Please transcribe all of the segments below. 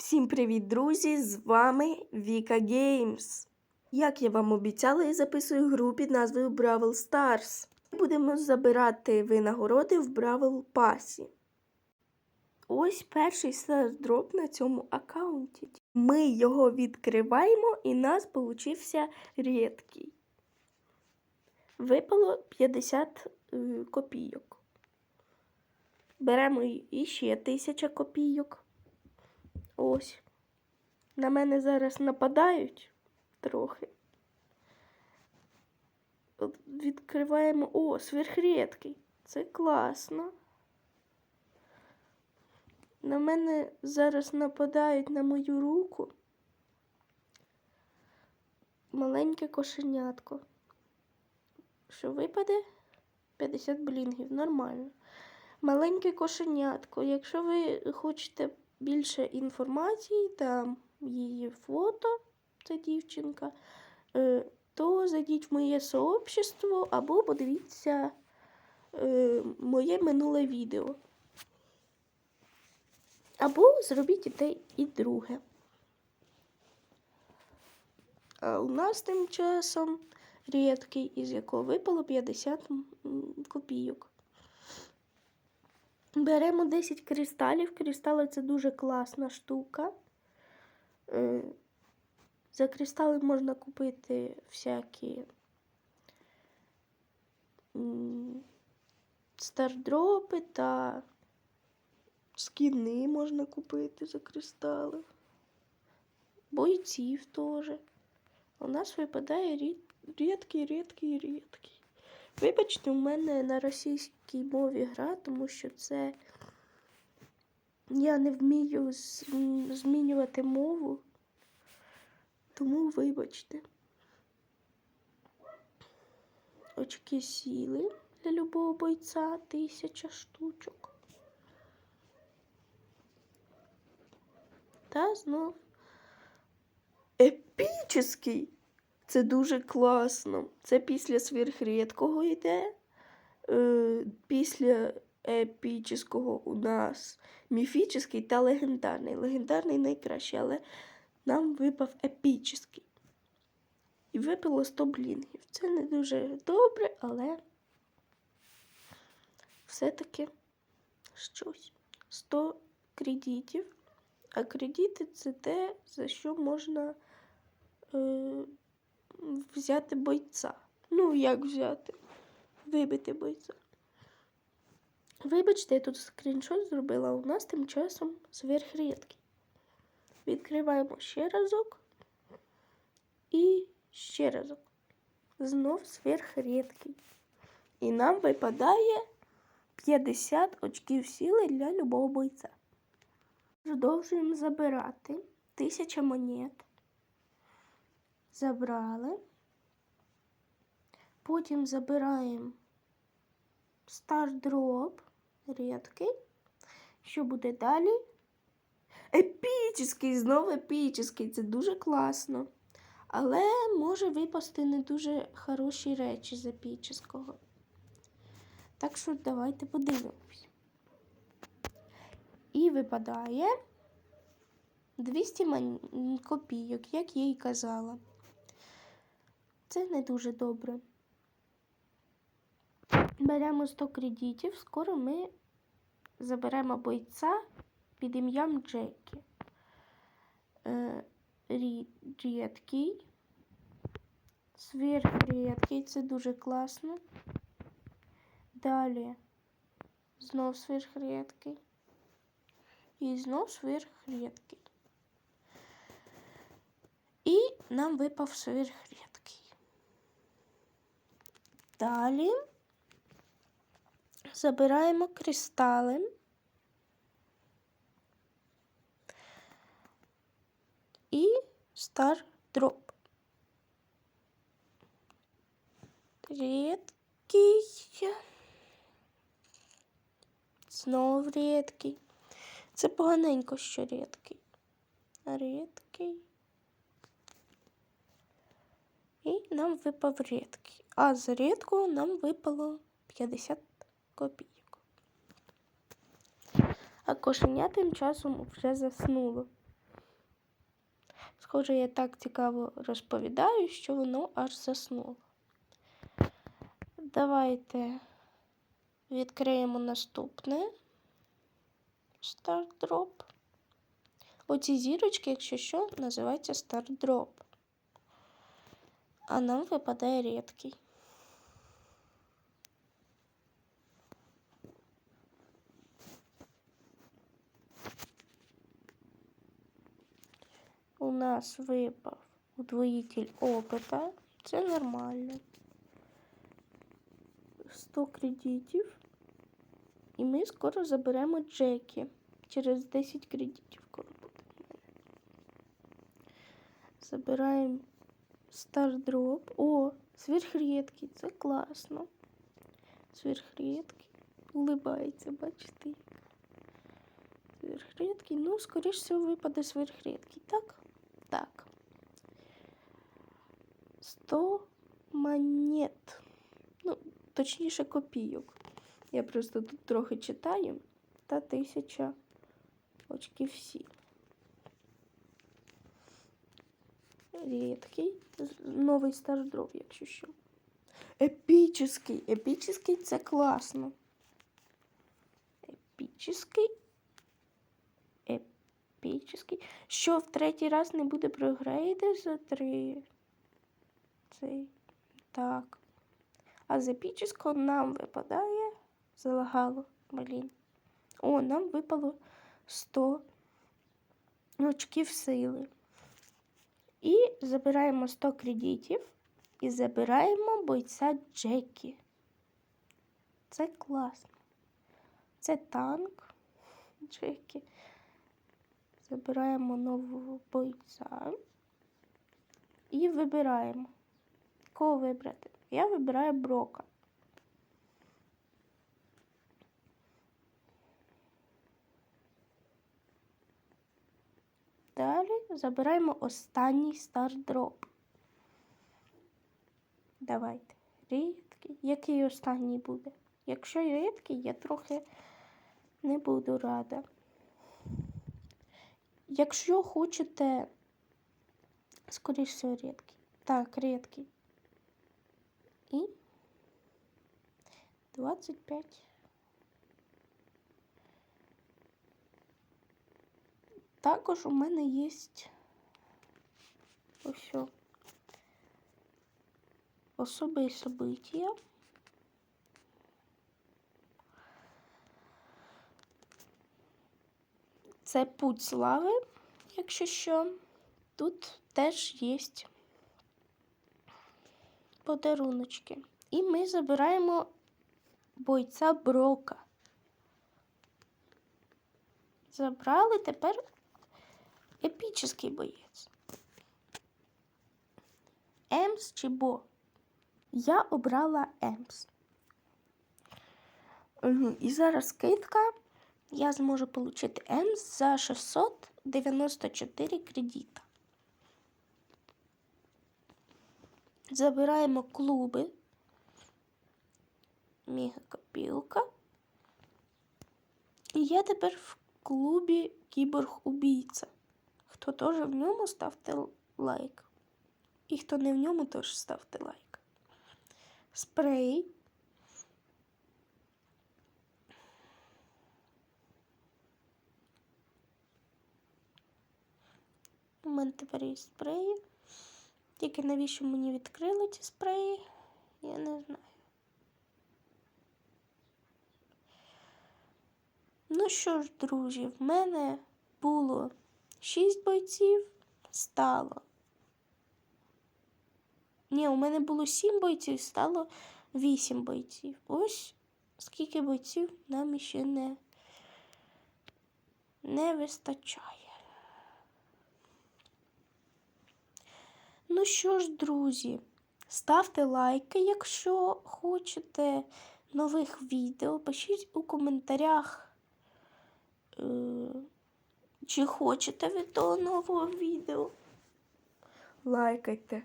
Всім привіт, друзі! З вами Віка Геймс. Як я вам обіцяла, я записую гру під назвою Бравл Stars. Будемо забирати винагороди в Бравл Пасі. Ось перший стардроп на цьому аккаунті. Ми його відкриваємо і нас получився рідкий. Випало 50 е, копійок. Беремо іще 1000 копійок. Ось. На мене зараз нападають трохи. От Відкриваємо. О, сверхрідкий. Це класно. На мене зараз нападають на мою руку. Маленьке кошенятко. Що випаде? 50 блінгів. Нормально. Маленьке кошенятко. Якщо ви хочете більше інформації, там її фото, це дівчинка, е, то зайдіть в моє сообщество або подивіться е, моє минуле відео. Або зробіть і те, і друге. А у нас тим часом рідкий, із якого випало 50 копійок. Беремо 10 кристалів. Кристали це дуже класна штука. Е, За кристали можна купити всякі стардропи та скіни можна купити за кристали. Бойців теж. У нас випадає рід- рідкий, рідкий, рідкий. Вибачте, у мене на російській мові гра, тому що це я не вмію змінювати мову. Тому вибачте. Очки сіли для любого бойця тисяча штучок. Та знов епічний. Це дуже класно. Це після сверхрідкого йде. Е, після епічного у нас міфічний та легендарний. Легендарний найкращий, але нам випав епічний. І випало 100 блінгів. Це не дуже добре, але все-таки щось. 100 кредитів. А кредити це те, за що можна е, взяти бойця. Ну, як взяти? Вибити бойця. Вибачте, я тут скріншот зробила, у нас тим часом сверхрідкий. Відкриваємо ще разок і ще разок. Знов сверхрідкий. І нам випадає 50 очків сили для любого бойця. Продовжуємо забирати. Тисяча монет. Забрали. Потім забираємо стардроп рідкий. Що буде далі? Епічний, знову епічний. Це дуже класно. Але може випасти не дуже хороші речі з епічного. Так що давайте подивимось. І випадає 200 копійок, як я й казала. Це не дуже добре. Беремо 100 кредитів, скоро ми заберемо бойця під ім'ям Джекі. Е, рі- рідкий. Сверхрідкий, це дуже класно. Далі знов сверхрідкий. І знов сверхрідкий. І нам випав сверхрідкий. Далі забираємо кристали. І стар дроп. Рідкий. Знов рідкий. Це поганенько, що рідкий. Рідкий. І нам випав рідкий. А з рідкого нам випало 50 копійок. А кошеня тим часом вже заснуло. Схоже, я так цікаво розповідаю, що воно аж заснуло. Давайте відкриємо наступне стардроп. Оці зірочки, якщо що, називаються стардроп. А нам випадає рідкий. У нас випав удвоїтель опита. Це нормально. 100 кредитів. І ми скоро заберемо Джекі. Через 10 кредитів скоро буде. в мене. Забираємо Стардроп. О, сверхрідкий, це класно. Сверхрідкий. Улибається, бачите. Сверхрідкий. Ну, скоріш всього, випаде сверхрідкий. Так? Так. 100 монет. Ну, точніше, копійок. Я просто тут трохи читаю. Та тисяча очків всі. Рідкий. Новий стардроп, якщо що. Епічний. Епічний це класно. Епічний. Епічний. Що в третій раз не буде прогрейди за три. Цей. Так. А з епічного нам випадає. Залагало, блін. О, нам випало 100 очків сили. І забираємо 100 кредитів і забираємо бойця Джекі. Це класно. Це танк Джекі. Забираємо нового бойця і вибираємо. Кого вибрати? Я вибираю Брока. Далі забираємо останній стардроп. Давайте. Рідкий. Який останній буде? Якщо рідкий, я трохи не буду рада. Якщо хочете, скоріш всього, рідкий. Так, рідкий. І 25. Також у мене є ось особи і события. Це путь слави, якщо що. Тут теж є подаруночки. І ми забираємо бойця Брока. Забрали тепер епічний боєць. Емс чи Бо? Я обрала Емс. І зараз скидка. Я зможу отримати Емс за 694 кредита. Забираємо клуби. Мегакопілка. І я тепер в клубі Кіборг-убійця. Хто теж в ньому, ставте лайк. І хто не в ньому, теж ставте лайк. Спрей. У мене тепер є спреї. Тільки навіщо мені відкрили ці спреї, я не знаю. Ну що ж, друзі, в мене було 6 бойців, стало. Ні, у мене було 7 бойців, стало 8 бойців. Ось скільки бойців нам ще не, не вистачає. Ну що ж, друзі, ставте лайки, якщо хочете нових відео. Пишіть у коментарях, е, чи хочете ви того нового відео. Лайкайте,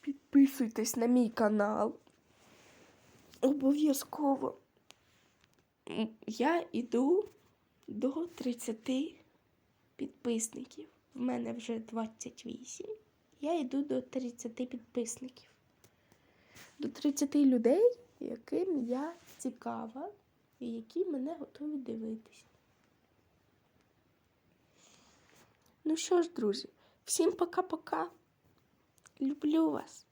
підписуйтесь на мій канал. Обов'язково. Я йду до 30 підписників. в мене вже 28. Я йду до 30 підписників. До 30 людей, яким я цікава і які мене готові дивитись. Ну що ж, друзі, всім пока-пока. Люблю вас.